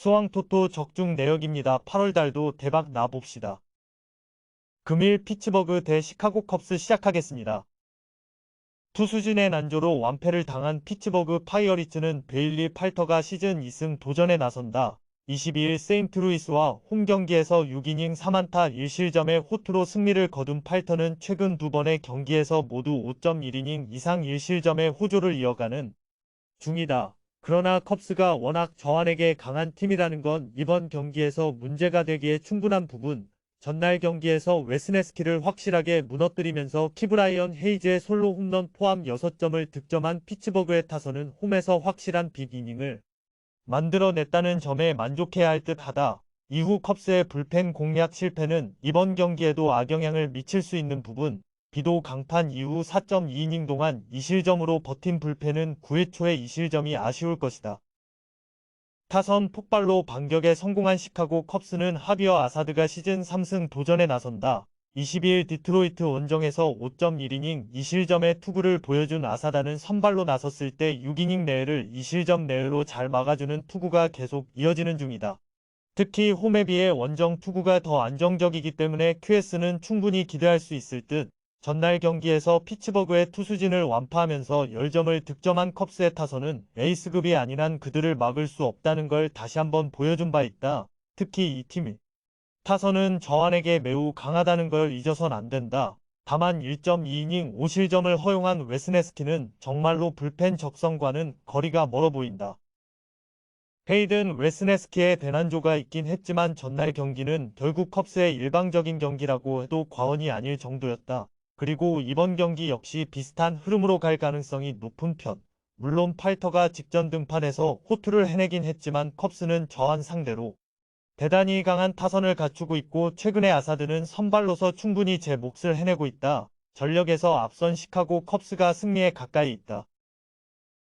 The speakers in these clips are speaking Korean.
수왕토토 적중 내역입니다. 8월 달도 대박 나봅시다. 금일 피츠버그 대 시카고 컵스 시작하겠습니다. 투수진의 난조로 완패를 당한 피츠버그 파이어리츠는 베일리 팔터가 시즌 2승 도전에 나선다. 22일 세인트루이스와 홈 경기에서 6이닝 3안타 1실점의 호투로 승리를 거둔 팔터는 최근 두 번의 경기에서 모두 5.1이닝 이상 1실점의 호조를 이어가는 중이다. 그러나 컵스가 워낙 저안에게 강한 팀이라는 건 이번 경기에서 문제가 되기에 충분한 부분. 전날 경기에서 웨스네스키를 확실하게 무너뜨리면서 키브라이언 헤이즈의 솔로 홈런 포함 6점을 득점한 피츠버그의 타선은 홈에서 확실한 빅이닝을 만들어냈다는 점에 만족해야 할 듯하다. 이후 컵스의 불펜 공략 실패는 이번 경기에도 악영향을 미칠 수 있는 부분. 비도 강판 이후 4.2이닝 동안 2실점으로 버틴 불펜은 9회 초에 2실점이 아쉬울 것이다. 타선 폭발로 반격에 성공한 시카고 컵스는 하비어 아사드가 시즌 3승 도전에 나선다. 22일 디트로이트 원정에서 5.1이닝 2실점의 투구를 보여준 아사다는 선발로 나섰을 때 6이닝 내외를 2실점 내외로 잘 막아주는 투구가 계속 이어지는 중이다. 특히 홈에 비해 원정 투구가 더 안정적이기 때문에 QS는 충분히 기대할 수 있을 듯 전날 경기에서 피츠버그의 투수진을 완파하면서 10점을 득점한 컵스의 타선은 에이스급이 한 그들을 막을 수 없다는 걸 다시 한번 보여준 바 있다. 특히 이 팀이 타선은 저안에게 매우 강하다는 걸 잊어선 안 된다. 다만 1.2이닝 5실점을 허용한 웨스네스키는 정말로 불펜 적성과는 거리가 멀어 보인다. 헤이든 웨스네스키의 대난조가 있긴 했지만 전날 경기는 결국 컵스의 일방적인 경기라고 해도 과언이 아닐 정도였다. 그리고 이번 경기 역시 비슷한 흐름으로 갈 가능성이 높은 편. 물론 팔터가 직전 등판에서 호투를 해내긴 했지만 컵스는 저한 상대로 대단히 강한 타선을 갖추고 있고 최근에 아사드는 선발로서 충분히 제 몫을 해내고 있다. 전력에서 앞선 시카고 컵스가 승리에 가까이 있다.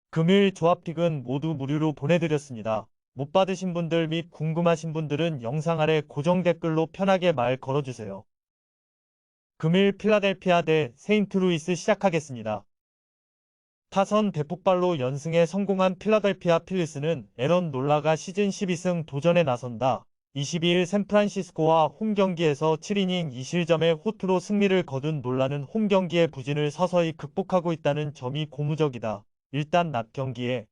금일 조합픽은 모두 무료로 보내드렸습니다. 못 받으신 분들 및 궁금하신 분들은 영상 아래 고정 댓글로 편하게 말 걸어주세요. 금일 필라델피아 대 세인트루이스 시작하겠습니다. 타선 대폭발로 연승에 성공한 필라델피아 필리스는 에런 놀라가 시즌 12승 도전에 나선다. 22일 샌프란시스코와 홈 경기에서 7이닝 2실점의 호투로 승리를 거둔 놀라는 홈 경기의 부진을 서서히 극복하고 있다는 점이 고무적이다. 일단 낮 경기에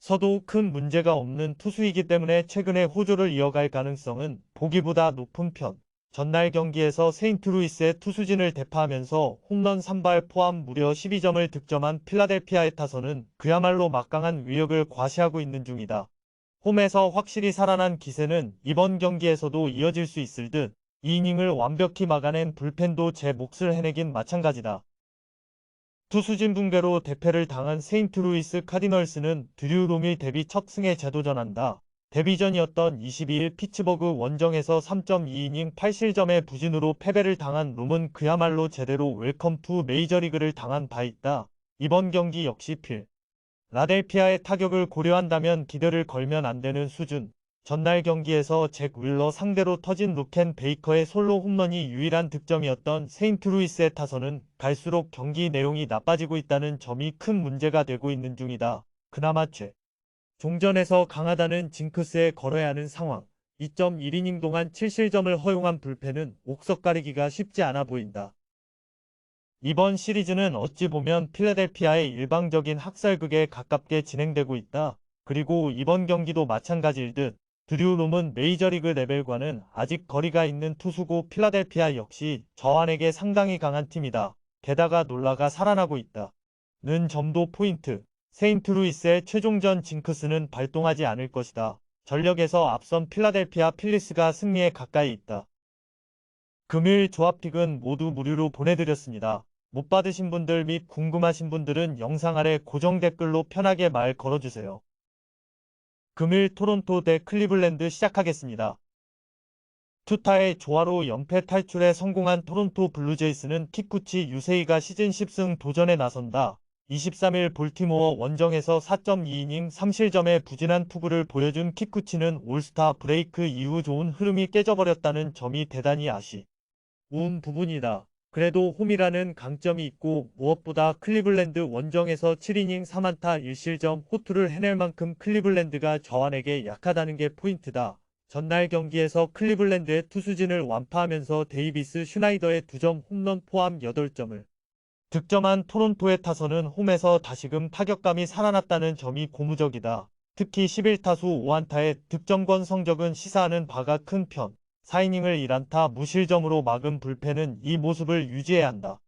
서도 큰 문제가 없는 투수이기 때문에 최근에 호조를 이어갈 가능성은 보기보다 높은 편. 전날 경기에서 세인트루이스의 투수진을 대파하면서 홈런 3발 포함 무려 12점을 득점한 필라델피아의 타선은 그야말로 막강한 위력을 과시하고 있는 중이다. 홈에서 확실히 살아난 기세는 이번 경기에서도 이어질 수 있을 듯 2이닝을 완벽히 막아낸 불펜도 제 몫을 해내긴 마찬가지다. 투수진 붕괴로 대패를 당한 세인트루이스 카디널스는 드류 롬이 데뷔 첫 승에 재도전한다. 데뷔전이었던 22일 피츠버그 원정에서 3.2이닝 8실점의 부진으로 패배를 당한 롬은 그야말로 제대로 웰컴 투 메이저리그를 당한 바 있다. 이번 경기 역시 필. 라델피아의 타격을 고려한다면 기대를 걸면 안 되는 수준. 전날 경기에서 잭 윌러 상대로 터진 루켄 베이커의 솔로 홈런이 유일한 득점이었던 세인트루이스의 타선은 갈수록 경기 내용이 나빠지고 있다는 점이 큰 문제가 되고 있는 중이다. 그나마 최. 종전에서 강하다는 징크스에 걸어야 하는 상황. 2.1이닝 동안 7실점을 허용한 불펜은 옥석 가리기가 쉽지 않아 보인다. 이번 시리즈는 어찌 보면 필라델피아의 일방적인 학살극에 가깝게 진행되고 있다. 그리고 이번 경기도 마찬가지일 듯 드류 롬은 메이저리그 레벨과는 아직 거리가 있는 투수고 필라델피아 역시 저안에게 상당히 강한 팀이다. 게다가 놀라가 살아나고 있다. 는 점도 포인트. 세인트루이스의 최종전 징크스는 발동하지 않을 것이다. 전력에서 앞선 필라델피아 필리스가 승리에 가까이 있다. 금일 조합픽은 모두 무료로 보내드렸습니다. 못 받으신 분들 및 궁금하신 분들은 영상 아래 고정 댓글로 편하게 말 걸어주세요. 금일 토론토 대 클리블랜드 시작하겠습니다. 투타의 조화로 연패 탈출에 성공한 토론토 블루제이스는 키쿠치 유세이가 시즌 10승 도전에 나선다. 23일 볼티모어 원정에서 4.2이닝 3실점의 부진한 투구를 보여준 키쿠치는 올스타 브레이크 이후 좋은 흐름이 깨져버렸다는 점이 대단히 아쉬운 부분이다. 그래도 홈이라는 강점이 있고 무엇보다 클리블랜드 원정에서 7이닝 3안타 1실점 호투를 해낼 만큼 클리블랜드가 저완에게 약하다는 게 포인트다. 전날 경기에서 클리블랜드의 투수진을 완파하면서 데이비스 슈나이더의 2점 홈런 포함 8점을 득점한 토론토의 타선은 홈에서 다시금 타격감이 살아났다는 점이 고무적이다. 특히 11타수 5안타의 득점권 성적은 시사하는 바가 큰 편. 4이닝을 1안타 무실점으로 막은 불펜은 이 모습을 유지해야 한다.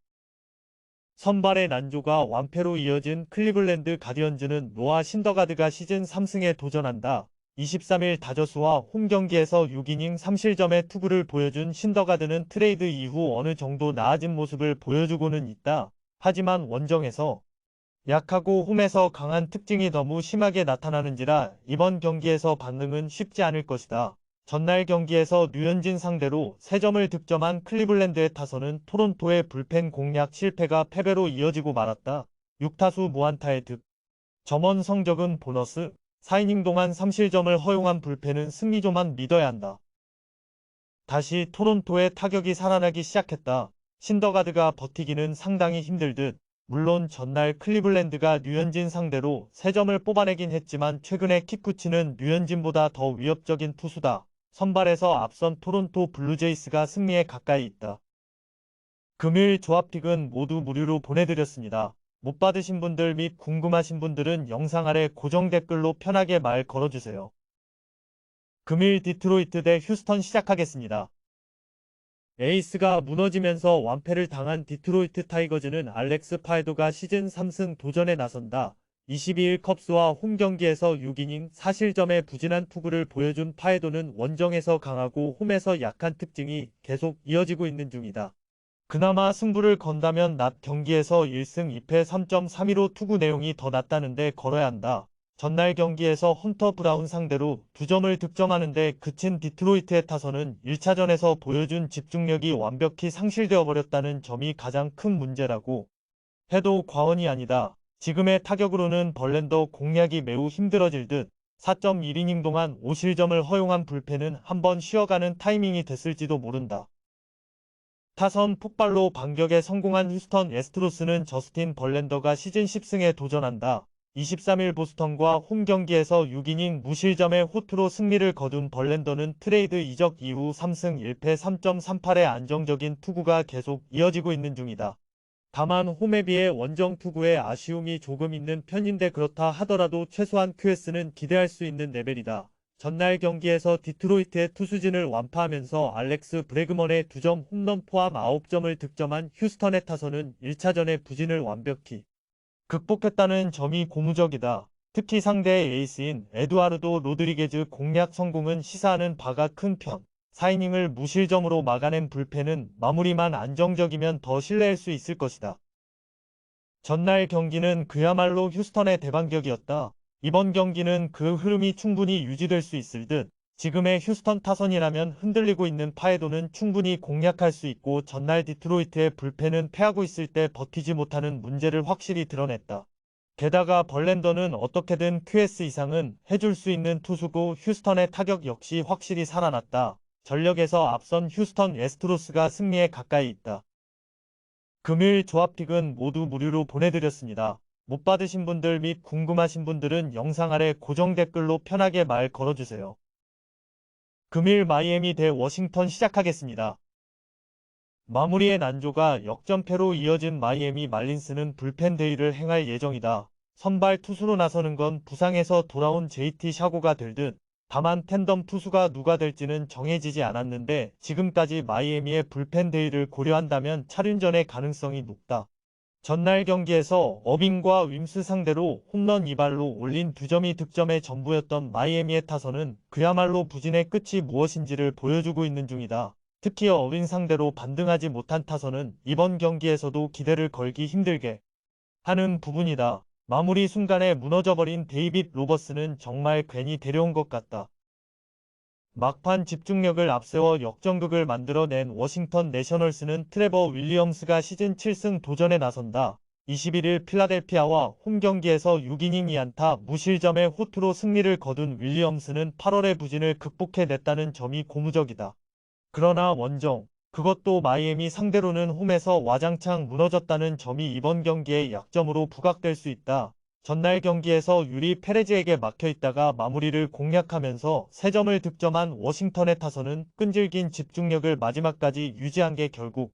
선발의 난조가 완패로 이어진 클리블랜드 가디언즈는 노아 신더가드가 시즌 3승에 도전한다. 23일 다저스와 홈 경기에서 6이닝 3실점의 투구를 보여준 신더가드는 트레이드 이후 어느 정도 나아진 모습을 보여주고는 있다. 하지만 원정에서 약하고 홈에서 강한 특징이 너무 심하게 나타나는지라 이번 경기에서 반응은 쉽지 않을 것이다. 전날 경기에서 류현진 상대로 3점을 득점한 클리블랜드의 타선은 토론토의 불펜 공략 실패가 패배로 이어지고 말았다. 6타수 무안타의 득. 점원 성적은 보너스. 4이닝 동안 3실점을 허용한 불펜은 승리조만 믿어야 한다. 다시 토론토의 타격이 살아나기 시작했다. 신더가드가 버티기는 상당히 힘들 듯. 물론 전날 클리블랜드가 류현진 상대로 3점을 뽑아내긴 했지만 최근에 키쿠치는 류현진보다 더 위협적인 투수다. 선발에서 앞선 토론토 블루제이스가 승리에 가까이 있다. 금요일 조합픽은 모두 무료로 보내드렸습니다. 못 받으신 분들 및 궁금하신 분들은 영상 아래 고정 댓글로 편하게 말 걸어주세요. 금일 디트로이트 대 휴스턴 시작하겠습니다. 에이스가 무너지면서 완패를 당한 디트로이트 타이거즈는 알렉스 파에도가 시즌 3승 도전에 나선다. 22일 컵스와 홈 경기에서 6이닝 4실점의 부진한 투구를 보여준 파에도는 원정에서 강하고 홈에서 약한 특징이 계속 이어지고 있는 중이다. 그나마 승부를 건다면 낮 경기에서 1승 2패 3.32로 투구 내용이 더 낫다는데 걸어야 한다. 전날 경기에서 헌터 브라운 상대로 2점을 득점하는데 그친 디트로이트의 타선은 1차전에서 보여준 집중력이 완벽히 상실되어 버렸다는 점이 가장 큰 문제라고 해도 과언이 아니다. 지금의 타격으로는 벌렌더 공략이 매우 힘들어질 듯 4.1이닝 동안 5실점을 허용한 불펜은 한번 쉬어가는 타이밍이 됐을지도 모른다. 타선 폭발로 반격에 성공한 휴스턴 에스트로스는 저스틴 벌렌더가 시즌 10승에 도전한다. 23일 보스턴과 홈 경기에서 6이닝 무실점의 호투로 승리를 거둔 벌렌더는 트레이드 이적 이후 3승 1패 3.38의 안정적인 투구가 계속 이어지고 있는 중이다. 다만 홈에 비해 원정 투구에 아쉬움이 조금 있는 편인데 그렇다 하더라도 최소한 QS는 기대할 수 있는 레벨이다. 전날 경기에서 디트로이트의 투수진을 완파하면서 알렉스 브레그먼의 2점 홈런 포함 9점을 득점한 휴스턴의 타선은 1차전의 부진을 완벽히 극복했다는 점이 고무적이다. 특히 상대의 에이스인 에두아르도 로드리게즈 공략 성공은 시사하는 바가 큰 편. 4이닝을 무실점으로 막아낸 불펜은 마무리만 안정적이면 더 신뢰할 수 있을 것이다. 전날 경기는 그야말로 휴스턴의 대반격이었다. 이번 경기는 그 흐름이 충분히 유지될 수 있을 듯 지금의 휴스턴 타선이라면 흔들리고 있는 파에도는 충분히 공략할 수 있고 전날 디트로이트의 불펜은 패하고 있을 때 버티지 못하는 문제를 확실히 드러냈다. 게다가 벌렌더는 어떻게든 QS 이상은 해줄 수 있는 투수고 휴스턴의 타격 역시 확실히 살아났다. 전력에서 앞선 휴스턴 에스트로스가 승리에 가까이 있다. 금요일 조합픽은 모두 무료로 보내드렸습니다. 못 받으신 분들 및 궁금하신 분들은 영상 아래 고정 댓글로 편하게 말 걸어주세요. 금일 마이애미 대 워싱턴 시작하겠습니다. 마무리의 난조가 역전패로 이어진 마이애미 말린스는 불펜 데이를 행할 예정이다. 선발 투수로 나서는 건 부상에서 돌아온 JT 샤고가 될 듯. 다만 텐덤 투수가 누가 될지는 정해지지 않았는데 지금까지 마이애미의 불펜 데이를 고려한다면 차륜전의 가능성이 높다. 전날 경기에서 어빙과 윈스 상대로 홈런 2발로 올린 2점이 득점의 전부였던 마이애미의 타선은 그야말로 부진의 끝이 무엇인지를 보여주고 있는 중이다. 특히 어빙 상대로 반등하지 못한 타선은 이번 경기에서도 기대를 걸기 힘들게 하는 부분이다. 마무리 순간에 무너져버린 데이빗 로버스는 정말 괜히 데려온 것 같다. 막판 집중력을 앞세워 역전극을 만들어낸 워싱턴 내셔널스는 트레버 윌리엄스가 시즌 7승 도전에 나선다. 21일 필라델피아와 홈 경기에서 6이닝 2안타 무실점의 호투로 승리를 거둔 윌리엄스는 8월의 부진을 극복해냈다는 점이 고무적이다. 그러나 원정, 그것도 마이애미 상대로는 홈에서 와장창 무너졌다는 점이 이번 경기의 약점으로 부각될 수 있다. 전날 경기에서 유리 페레즈에게 막혀 있다가 마무리를 공략하면서 3점을 득점한 워싱턴의 타선은 끈질긴 집중력을 마지막까지 유지한 게 결국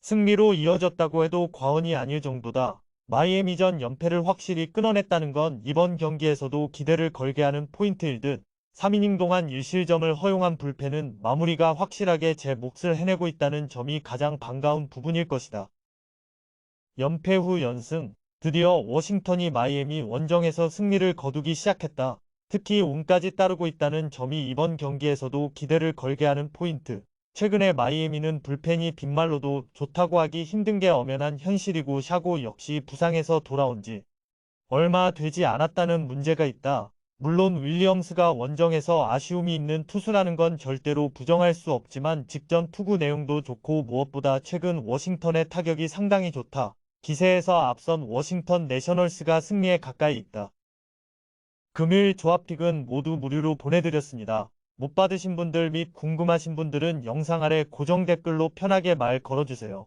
승리로 이어졌다고 해도 과언이 아닐 정도다. 마이애미전 연패를 확실히 끊어냈다는 건 이번 경기에서도 기대를 걸게 하는 포인트일 듯 3이닝 동안 1실점을 허용한 불펜은 마무리가 확실하게 제 몫을 해내고 있다는 점이 가장 반가운 부분일 것이다. 연패 후 연승 드디어 워싱턴이 마이애미 원정에서 승리를 거두기 시작했다. 특히 운까지 따르고 있다는 점이 이번 경기에서도 기대를 걸게 하는 포인트. 최근에 마이애미는 불펜이 빈말로도 좋다고 하기 힘든 게 엄연한 현실이고 샤고 역시 부상에서 돌아온 지 얼마 되지 않았다는 문제가 있다. 물론 윌리엄스가 원정에서 아쉬움이 있는 투수라는 건 절대로 부정할 수 없지만 직전 투구 내용도 좋고 무엇보다 최근 워싱턴의 타격이 상당히 좋다. 기세에서 앞선 워싱턴 내셔널스가 승리에 가까이 있다. 금요일 조합픽은 모두 무료로 보내드렸습니다. 못 받으신 분들 및 궁금하신 분들은 영상 아래 고정 댓글로 편하게 말 걸어주세요.